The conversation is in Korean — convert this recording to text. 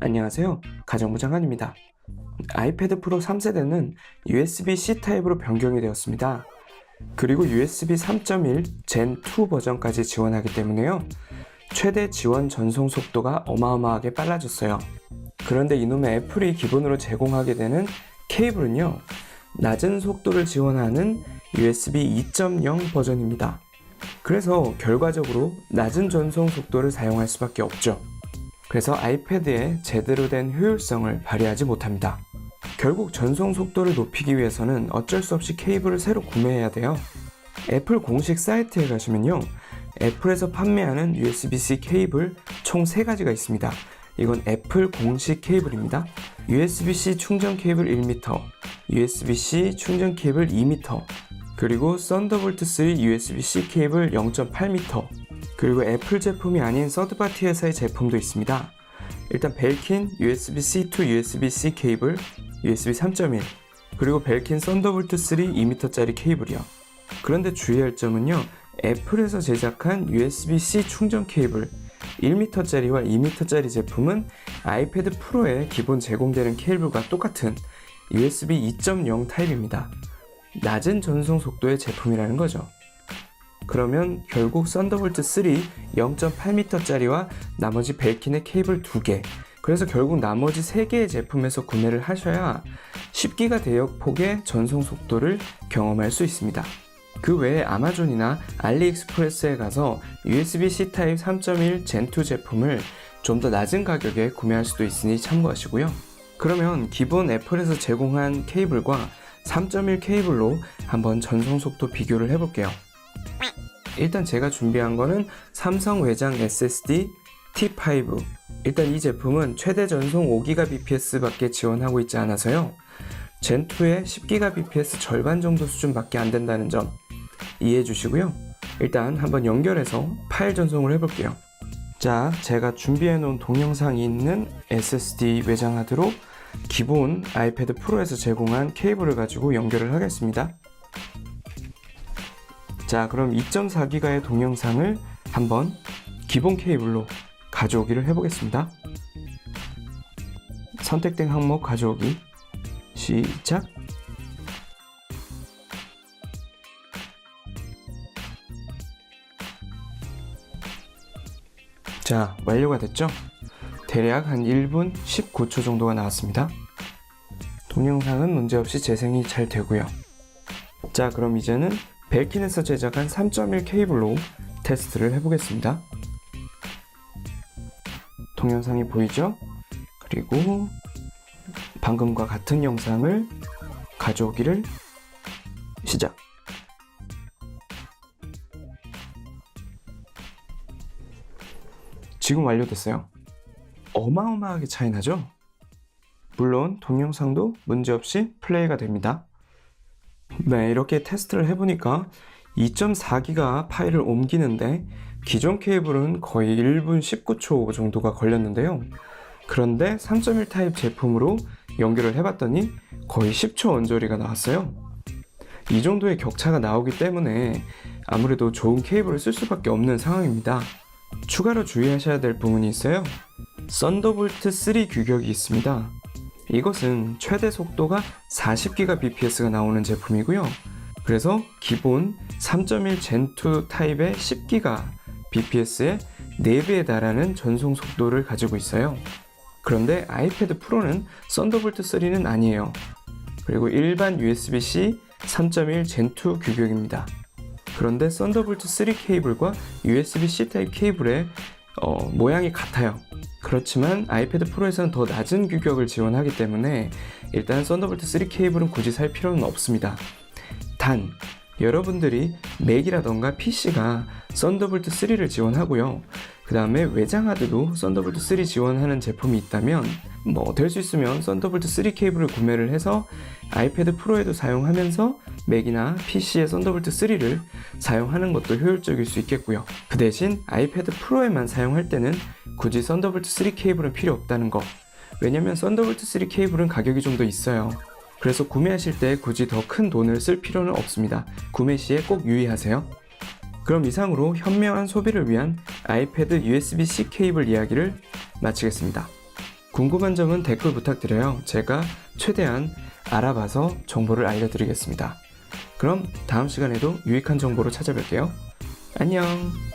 안녕하세요. 가정부 장관입니다. 아이패드 프로 3세대는 USB-C 타입으로 변경이 되었습니다. 그리고 USB 3.1 Gen 2 버전까지 지원하기 때문에요. 최대 지원 전송 속도가 어마어마하게 빨라졌어요. 그런데 이놈의 애플이 기본으로 제공하게 되는 케이블은요. 낮은 속도를 지원하는 USB 2.0 버전입니다. 그래서 결과적으로 낮은 전송 속도를 사용할 수밖에 없죠. 그래서 아이패드에 제대로 된 효율성을 발휘하지 못합니다. 결국 전송 속도를 높이기 위해서는 어쩔 수 없이 케이블을 새로 구매해야 돼요. 애플 공식 사이트에 가시면요. 애플에서 판매하는 USB-C 케이블 총 3가지가 있습니다. 이건 애플 공식 케이블입니다. USB-C 충전 케이블 1m, USB-C 충전 케이블 2m, 그리고 썬더볼트 3 USB-C 케이블 0.8m, 그리고 애플 제품이 아닌 서드파티 회사의 제품도 있습니다. 일단 벨킨 USB-C to USB-C 케이블 USB 3.1 그리고 벨킨 썬더볼트 3 2m짜리 케이블이요. 그런데 주의할 점은요. 애플에서 제작한 USB-C 충전 케이블 1m짜리와 2m짜리 제품은 아이패드 프로에 기본 제공되는 케이블과 똑같은 USB 2.0 타입입니다. 낮은 전송 속도의 제품이라는 거죠. 그러면 결국 썬더볼트 3 0.8m짜리와 나머지 벨킨의 케이블 2개 그래서 결국 나머지 3개의 제품에서 구매를 하셔야 10기가 대역 폭의 전송 속도를 경험할 수 있습니다. 그 외에 아마존이나 알리익스프레스에 가서 USB-C 타입 3.1 Gen2 제품을 좀 더 낮은 가격에 구매할 수도 있으니 참고하시고요. 그러면 기본 애플에서 제공한 케이블과 3.1 케이블로 한번 전송 속도 비교를 해볼게요. 일단 제가 준비한 거는 삼성 외장 SSD T5 일단 이 제품은 최대 전송 5GBps 밖에 지원하고 있지 않아서요. 젠2의 10GBps 절반 정도 수준밖에 안 된다는 점 이해해 주시고요. 일단 한번 연결해서 파일 전송을 해볼게요. 자 제가 준비해 놓은 동영상이 있는 SSD 외장 하드로 기본 아이패드 프로에서 제공한 케이블을 가지고 연결을 하겠습니다 자, 그럼 2.4기가의 동영상을 한번 기본 케이블로 가져오기를 해보겠습니다. 선택된 항목 가져오기. 시작. 자, 완료가 됐죠? 대략 한 1분 19초 정도가 나왔습니다. 동영상은 문제없이 재생이 잘 되고요. 자, 그럼 이제는 벨킨에서 제작한 3.1 케이블로 테스트를 해보겠습니다. 동영상이 보이죠? 그리고 방금과 같은 영상을 가져오기를 시작. 지금 완료됐어요. 어마어마하게 차이 나죠? 물론 동영상도 문제없이 플레이가 됩니다. 네, 이렇게 테스트를 해보니까 2.4기가 파일을 옮기는데 기존 케이블은 거의 1분 19초 정도가 걸렸는데요. 그런데 3.1 타입 제품으로 연결을 해봤더니 거의 10초 언저리가 나왔어요. 이 정도의 격차가 나오기 때문에 아무래도 좋은 케이블을 쓸 수밖에 없는 상황입니다. 추가로 주의하셔야 될 부분이 있어요. 썬더볼트 3 규격이 있습니다. 이것은 최대 속도가 40GBps가 나오는 제품이고요. 그래서 기본 3.1 Gen2 타입의 10GBps의 4배에 달하는 전송 속도를 가지고 있어요. 그런데 아이패드 프로는 썬더볼트 3는 아니에요. 그리고 일반 USB-C 3.1 Gen2 규격입니다. 그런데 썬더볼트 3 케이블과 USB-C 타입 케이블의 어, 모양이 같아요. 그렇지만 아이패드 프로에서는 더 낮은 규격을 지원하기 때문에 일단 썬더볼트 3 케이블은 굳이 살 필요는 없습니다. 단 여러분들이 맥이라던가 PC가 썬더볼트 3를 지원하고요. 그 다음에 외장 하드도 썬더볼트 3 지원하는 제품이 있다면 뭐 될 수 있으면 썬더볼트 3 케이블을 구매를 해서 아이패드 프로에도 사용하면서 맥이나 PC의 썬더볼트 3를 사용하는 것도 효율적일 수 있겠고요. 그 대신 아이패드 프로에만 사용할 때는 굳이 썬더볼트 3 케이블은 필요 없다는 거. 왜냐면 썬더볼트 3 케이블은 가격이 좀 더 있어요. 그래서 구매하실 때 굳이 더 큰 돈을 쓸 필요는 없습니다. 구매 시에 꼭 유의하세요. 그럼 이상으로 현명한 소비를 위한 아이패드 USB-C 케이블 이야기를 마치겠습니다. 궁금한 점은 댓글 부탁드려요. 제가 최대한 알아봐서 정보를 알려드리겠습니다. 그럼 다음 시간에도 유익한 정보로 찾아뵐게요. 안녕!